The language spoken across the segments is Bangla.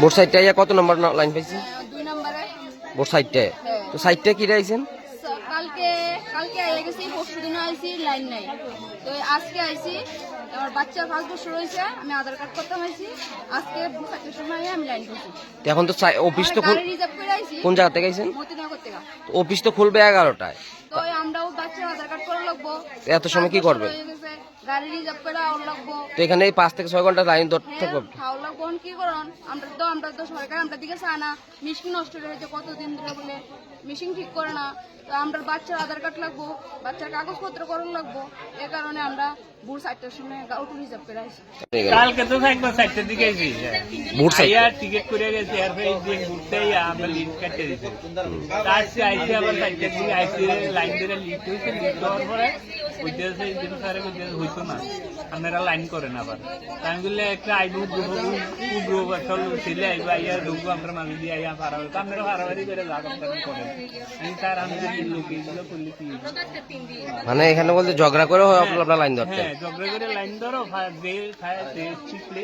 বোর্ড সাইডটা ইয়া কত নম্বর লাইন পাইছেন দুই নম্বরে। বোর্ড সাইডটা তো সাইডটা কি রাইছেন কালকে কালকে আইয়া গেছি পরশু দিন আইছি লাইন নাই। তো আজকে আইছি আমার বাচ্চা পাঁচ বছর হয়েছে আমি আধার কার্ড করতে হয়েছি। আজকে চারটের সময় আমি লাইন করছি। এখন তো অফিস তো রিজার্ভ করে আইছি কোন জায়গা থেকে আইছেন? মতিনগর থেকে। অফিস তো খুলবে এগারোটায়। তো আমরাও বাচ্চা আধার কার্ড করে লাগবো। এত সময় কি করবেন? গাড়ি রিজার্ভ করে আওয়ার লাগবো। তো এখানে এই পাঁচ থেকে ছয় ঘণ্টা লাইন ধরতে হ্যাঁ, থাকবে। লাগবো। কি করন? আমরা তো আমরা তো সরকার আমরা দিকে চায় না। মিশিং নষ্ট হয়ে হয়েছে কতদিন ধরে বলে। মিশিং ঠিক করে না। তো আমরা বাচ্চার আধার কার্ড লাগবো বাচ্চার কাগজপত্র করণ লাগবো। এ কারণে আমরা ভোর চারটার সময় অটো রিজার্ভ করে আসি কালকে তো একবার চারটের দিকে টিকিট করে গেছি আর এই দিন ঘুরতে আমরা লিড কাটতে দিতে আসছি আইসি আবার চারটের দিকে আইসি লাইন ধরে হয়েছে হওয়ার পরে হইতেছে দিন স্যারে কইতেছে হইতো না। আপনারা লাইন করেন আবার। আমি বললে একটা আইবু উগ্র বছর ছেলে আইবো আইয়া ঢুকবো আমরা মাঝে দিয়ে আইয়া পারাবাড়ি তো আপনারা পারাবাড়ি করে যা করতেন করেন আমি স্যার আমি লোক এইগুলো করলে কি মানে এখানে বলতে ঝগড়া করে হয় আপনার লাইন ধরতে? হ্যাঁ ঝগড়া করে লাইন ধরো যে খায় যে শিখলে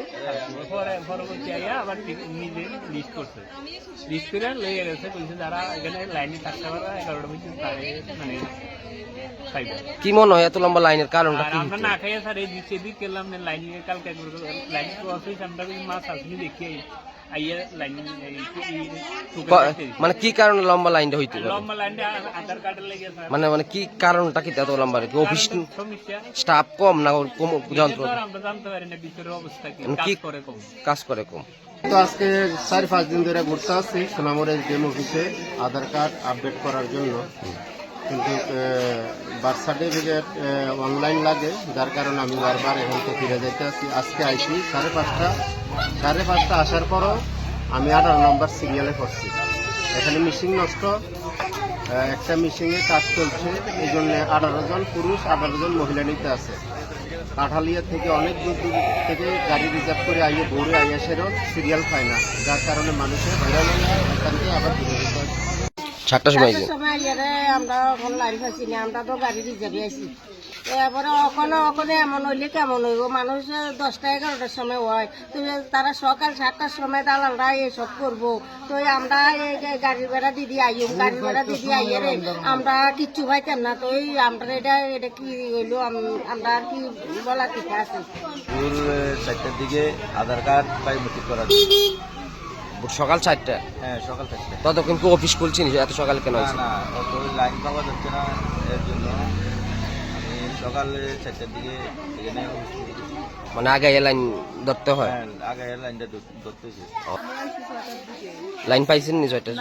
পরবর্তী আইয়া আবার নিজে লিস্ট করছে। লিস্ট করে লইয়া গেছে বলছে যারা এখানে লাইনে থাকতে পারে এগারোটা পর্যন্ত মানে কি মনে হয় এত লম্বা লাইনের কারণটা কি আমরা না খাইয়া স্যার এই দিক সেদিক গেলাম না লাইন কালকে একবার লাইন অফিস আমরা কিন্তু মাছ আসনি দেখি আইয়া লাইন মানে কি কারণে লম্বা লাইনটা হইতে পারে? লম্বা লাইনটা আধার কার্ডের লেগে স্যার মানে মানে কি কারণটা কি এত লম্বা? কি অফিস স্টাফ কম না কম যন্ত্র তো আমরা জানতে পারি না ভিতরের অবস্থা কি মানে কাজ করে কম। কাজ করে কম? তো আজকে চার পাঁচ দিন ধরে ঘুরতে আসছি সোনামুড়ের ডিএম অফিসে আধার কার্ড আপডেট করার জন্য। কিন্তু বার্থ সার্টিফিকেট অনলাইন লাগে, যার কারণে আমি বারবার এখান থেকে ফিরে যেতে আসি। আজকে আইসি সাড়ে পাঁচটা সাড়ে পাঁচটা আসার পরও আমি আঠারো নম্বর সিরিয়ালে করছি এখানে মিশিং নষ্ট একটা মিশিংয়ে কাজ চলছে এই জন্য আঠারো জন পুরুষ, আঠারো জন মহিলা নিতে আছে। কাঠালিয়া থেকে অনেক দূর দূর থেকে গাড়ি রিজার্ভ করে আইয়ে ভোরে আইয়া সেরও সিরিয়াল পায় না। যার কারণে মানুষের হয়রান হয়ে, এখান থেকে আবার ঘুরে। সাতটার সময় সময় ইয়ারে আমরা এখন লাইন পাইছি না আমরা তো গাড়ি রিজার্ভে আছি এরপরে ওখানে ওখানে এমন হইলে কেমন হইব? মানুষ দশটা এগারোটার সময় হয় তো তারা সকাল সাতটার সময় দালালরা এসব করব। তো আমরা এই গাড়ির ভাড়া দিদি আইম গাড়ির ভাড়া দিদি আইয়ে রে আমরা কিচ্ছু পাইতাম না তো এই আমরা এটা এটা কি হইল? আম- আমরা আর কি বলা ঠিক আছে? চারটার দিকে আধার কার্ড বায়োমেট্রিক করার সকাল চারটা। হ্যাঁ সকাল চারটা। ততক্ষণ কি অফিস খুলছি নি? এত সকালে কেন না হয়েছে? না অত লাইন পাওয়া যাচ্ছে না এর জন্য। আমি সকালে চারটার দিকে এখানে। মানে আগে লাইন ধরতে হয়? হ্যাঁ আগে লাইনটা ধর- ধরতেছি লাইন পাইছেন নি ছয়টা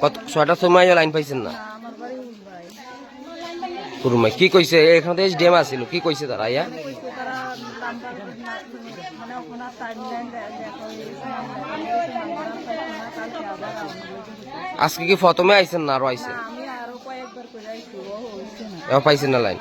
কত ছয়টার সময় লাইন পাইছেন না কুরুমাই কি কইছে? এখানে ডেম আছিল কি কইছে তারা ইয়া আজকে কি প্রথমে আইছেন না আরও আইছেন? পাইছেন না লাইন?